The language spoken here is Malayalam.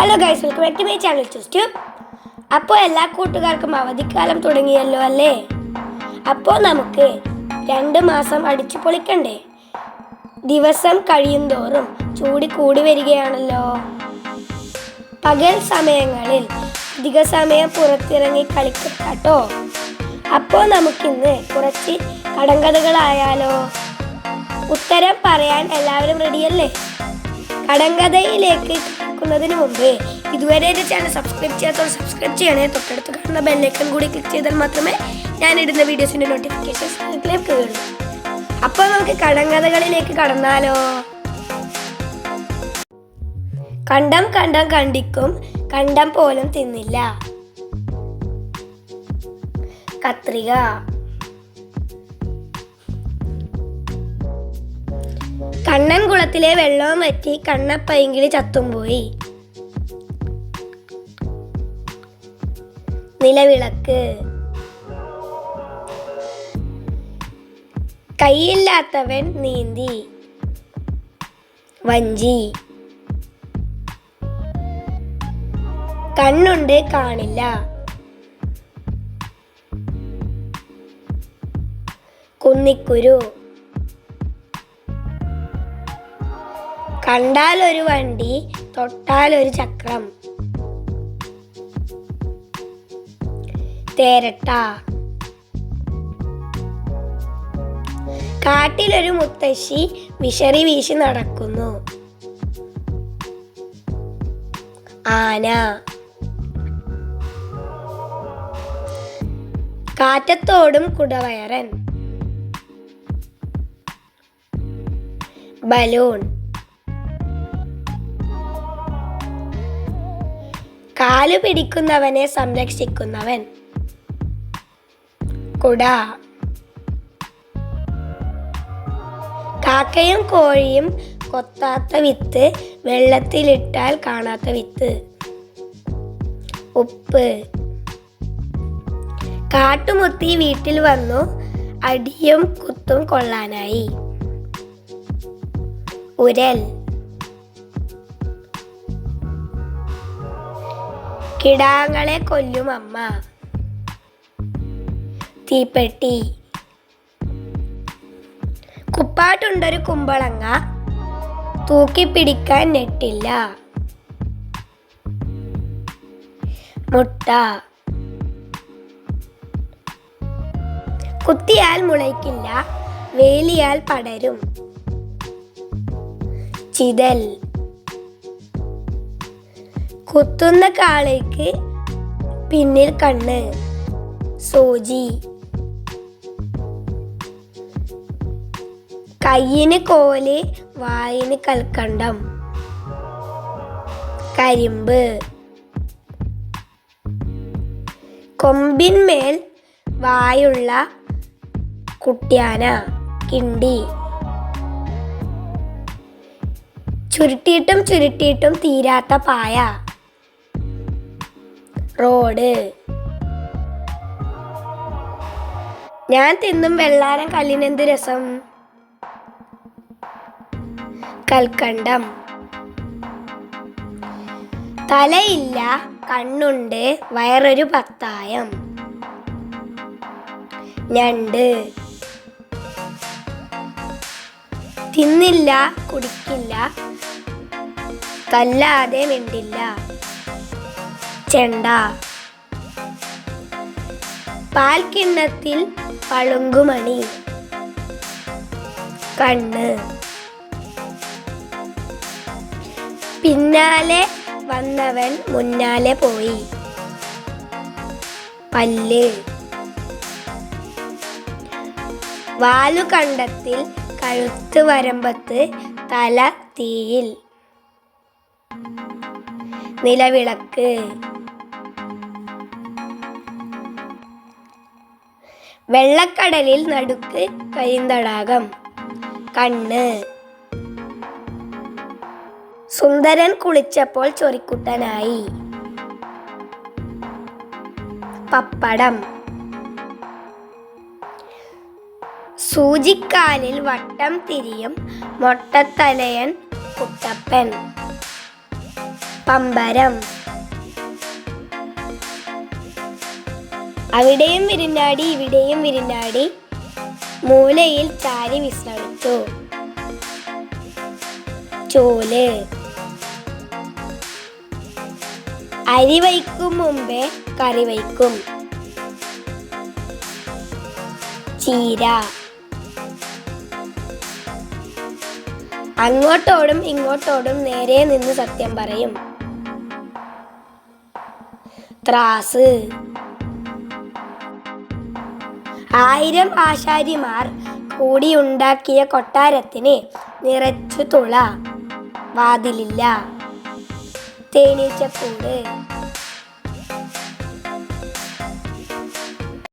Hello guys welcome back to my channel ചൂസ്റ്റു അപ്പോൾ എല്ലാ കൂട്ടുകാർക്കും അവധിക്കാലം തുടങ്ങിയല്ലോ അല്ലേ? അപ്പോൾ നമുക്ക് രണ്ട് മാസം അടിച്ചു പൊളിക്കണ്ടേ? ദിവസം കഴിയുന്തോറും ചൂടി കൂടി വരികയാണല്ലോ. പകൽ സമയങ്ങളിൽ അധിക സമയം പുറത്തിറങ്ങി കളിക്കട്ടോ. അപ്പോൾ നമുക്കിന്ന് കുറച്ച് കടങ്കഥകളായാലോ? ഉത്തരം പറയാൻ എല്ലാവരും റെഡിയല്ലേ കടങ്കഥയിലേക്ക് കിടക്കുന്നതിന് മുമ്പേ ഇതുവരെ എന്റെ ചാനൽ സബ്സ്ക്രൈബ് ചെയ്യാത്തവർ സബ്സ്ക്രൈബ് ചെയ്യണേ. തൊട്ടടുത്ത് കാണുന്ന ബെല്ലൈക്കൺ കൂടി ക്ലിക്ക് ചെയ്താൽ മാത്രമേ ഞാൻ ഇടുന്ന വീഡിയോസിന്റെ നോട്ടിഫിക്കേഷൻസ് നിങ്ങൾക്ക് ലഭിക്കുകയുള്ളൂ അപ്പോൾ നമുക്ക് കടങ്കഥകളിലേക്ക് കടന്നാലോ? കണ്ടം കണ്ടം കണ്ടിക്കും കണ്ടം പോലും തിന്നില്ല. കത്രിക. കണ്ണൻകുളത്തിലെ വെള്ളവും വറ്റി കണ്ണപ്പൈങ്കിളി ചത്തുംപോയി നിലവിളക്ക്. കൈയില്ലാത്തവൻ നീന്തി. വഞ്ചി. കണ്ണുണ്ട് കാണില്ല. കുന്നിക്കുരു. കണ്ടാൽ ഒരു വണ്ടി തൊട്ടാൽ ഒരു ചക്രം. തേരട്ട. കാട്ടിലൊരു മുത്തശ്ശി വിഷറി വീശി നടക്കുന്നു. ആന. കാറ്റത്തോടും കുടവയറൻ. ബലൂൺ. കാലു പിടിക്കുന്നവനെ സംരക്ഷിക്കുന്നവൻ. കുട. കാക്കയും കോഴിയും കൊത്താത്ത വിത്ത് വെള്ളത്തിലിട്ടാൽ കാണാത്ത വിത്ത്. ഉപ്പ്. കാട്ടുമുത്തി വീട്ടിൽ വന്നു അടിയും കുത്തും കൊള്ളാനായി. ഉരൽ. കിടാങ്ങളെ കൊല്ലും അമ്മ. തീപ്പെട്ടി. കുപ്പാട്ടുണ്ടൊരു കുമ്പളങ്ങ തൂക്കിപ്പിടിക്കാൻ നെട്ടില്ല. മുട്ട. കുത്തിയാൽ മുളയ്ക്കില്ല വേലിയാൽ പടരും. ചിതൽ. കുത്തുന്ന കാളയ്ക്ക് പിന്നിൽ കണ്ണ്. സോജി കയ്യിന് കോൽ വായിന് കൽക്കണ്ടം. കരിമ്പ്. കൊമ്പിന്മേൽ വായുള്ള കുട്ടിയാന കിണ്ടി. ചുരുട്ടിയിട്ടും ചുരുട്ടിയിട്ടും തീരാത്ത പായ. റോഡ്. ഞാൻ തിന്നും വെള്ളാരം കല്ലിനെന്ത് രസം? കൽക്കണ്ടം. തലയില്ല കണ്ണുണ്ട് വയറൊരു പത്തായം. ഞണ്ട്. തിന്നില്ല കുടിക്കില്ല. തല്ലാതെ മിണ്ടില്ല. ചെണ്ട. പാൽക്കിണ്ണത്തിൽ പളുങ്കുമണി. കണ്ണ്. പിന്നാലെ വന്നവൻ മുന്നാലെ പോയി. പല്ല്. വാലുകണ്ടത്തിൽ കഴുത്ത് വരമ്പത്ത് തല തീയിൽ. നിലവിളക്ക്. വെള്ളക്കടലിൽ നടുക്ക് കരിന്തടാകം കണ്ണ്. സുന്ദരൻ കുളിച്ചപ്പോൾ ചൊറിക്കുട്ടനായി. പപ്പടം. സൂചിക്കാലിൽ വട്ടം തിരിയും മൊട്ടത്തലയൻ കുട്ടപ്പൻ. പമ്പരം. അവിടെയും വിരുന്നാടി ഇവിടെയും വിരുന്നാടി. മൂലയിൽ ചാരി വിശ്രമിച്ചു ചോൽ. അരി വയ്ക്കും മുമ്പേ കറി വയ്ക്കും. ചീര. അങ്ങോട്ടോടും ഇങ്ങോട്ടോടും നേരെ നിന്ന് സത്യം പറയും. ത്രാസ്. ആയിരം ആശാരിമാർ കൂടിയുണ്ടാക്കിയ കൊട്ടാരത്തിന് നിറച്ചു തുള. വാതിലില്ല. തേനീച്ചക്കൂട്.